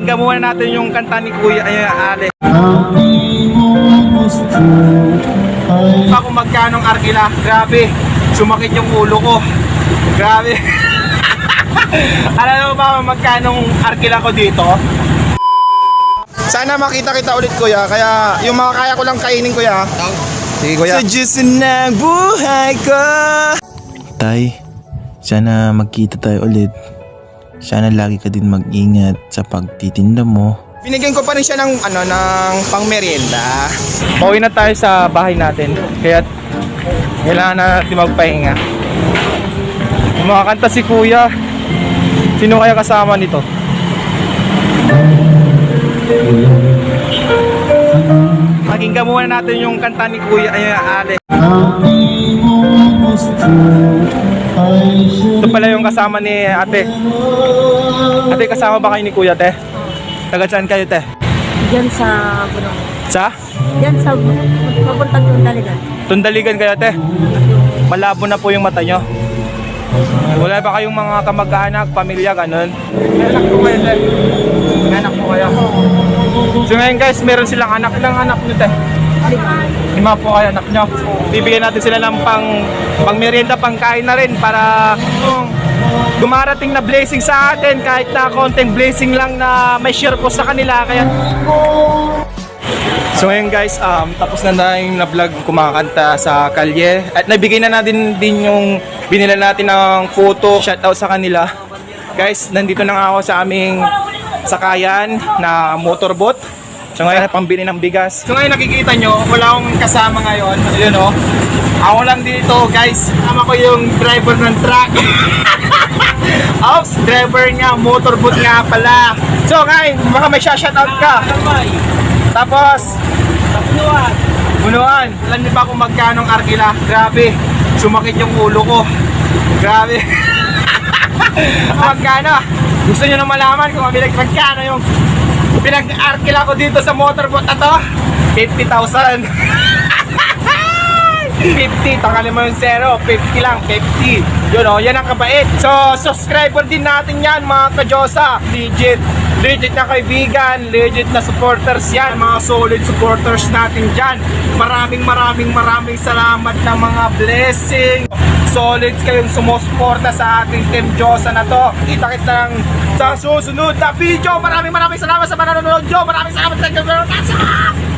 Tingnan muna natin yung kanta ni Kuya ay, Ale. Pa kung magkano ang arkila. Grabe. Sumakit yung ulo ko. Grabe. Alam mo ba magkano ang arkila ko dito? Sana makita kita ulit kuya. Kaya yung mga kaya ko lang kainin kuya. Sige kuya. Sa Diyos buhay ko. Tay, sana magkita tayo ulit. Sana lagi ka din mag-ingat sa pagtitinda mo. Binigyan ko pa rin siya ng ano ng pangmerienda. Pauwi na tayo sa bahay natin. Kaya kailangan na natin magpahinga. Kumakanta si Kuya. Sino kaya kasama nito? Pakinggan muna natin yung kanta ni Kuya ay Ale. Ito pala yung kasama ni Ate. Ate, kasama ba kayo ni Kuya, te? Taga saan kayo, te? Diyan sa Bunong. Sa? Diyan sa papuntang yung daligan. Tundaligan kayo, te. Malabo na po yung mata nyo. Wala ba kayong mga kamag-anak, pamilya, ganun? Anak po kayo, te. May anak po kayo. So ngayon guys, meron silang anak. Ilang anak nyo, te? Lima po kayo anak nyo. Bibigyan natin sila ng pang, pang merienda, pang kain na rin para kung dumarating na blessing sa atin kahit na konting blessing lang na may share ko sa kanila kaya So ngayon guys, um, tapos na na yung na-vlog kumakanta sa kalye. At nabigay na natin din yung binila natin ng photo, shoutout sa kanila. Guys, nandito na nga ako sa aming sakayan na motorboat. So ngayon, pambili ng bigas. So ngayon nakikita nyo, wala akong kasama ngayon. Ayun o. Ako lang dito guys. Kasama ko yung driver ng truck. Ops, driver nga, motorboat nga pala. So ngayon, baka may shoutout ka. Tapos, Bunuan. Bunuan. Alam niyo ba kung magkano ang arkila? Grabe. Sumakit yung ulo ko. Grabe. magkano? Gusto niyo na malaman kung mabilag magkano yung pinag-arkila ko dito sa motorboat na to? 50,000. 50, tanggalin mo yung zero, 50 lang, 50. Yun o, yan ang kabait. So, subscriber din natin yan, mga kajosa. Legit, legit na kaibigan, legit na supporters yan, mga solid supporters natin dyan. Maraming maraming maraming salamat ng mga blessing. Solid kayong sumusuporta sa ating Team Josa na to. Kita-kits lang sa susunod na video. Maraming maraming salamat sa mga nanonood nyo. Maraming salamat sa inyo.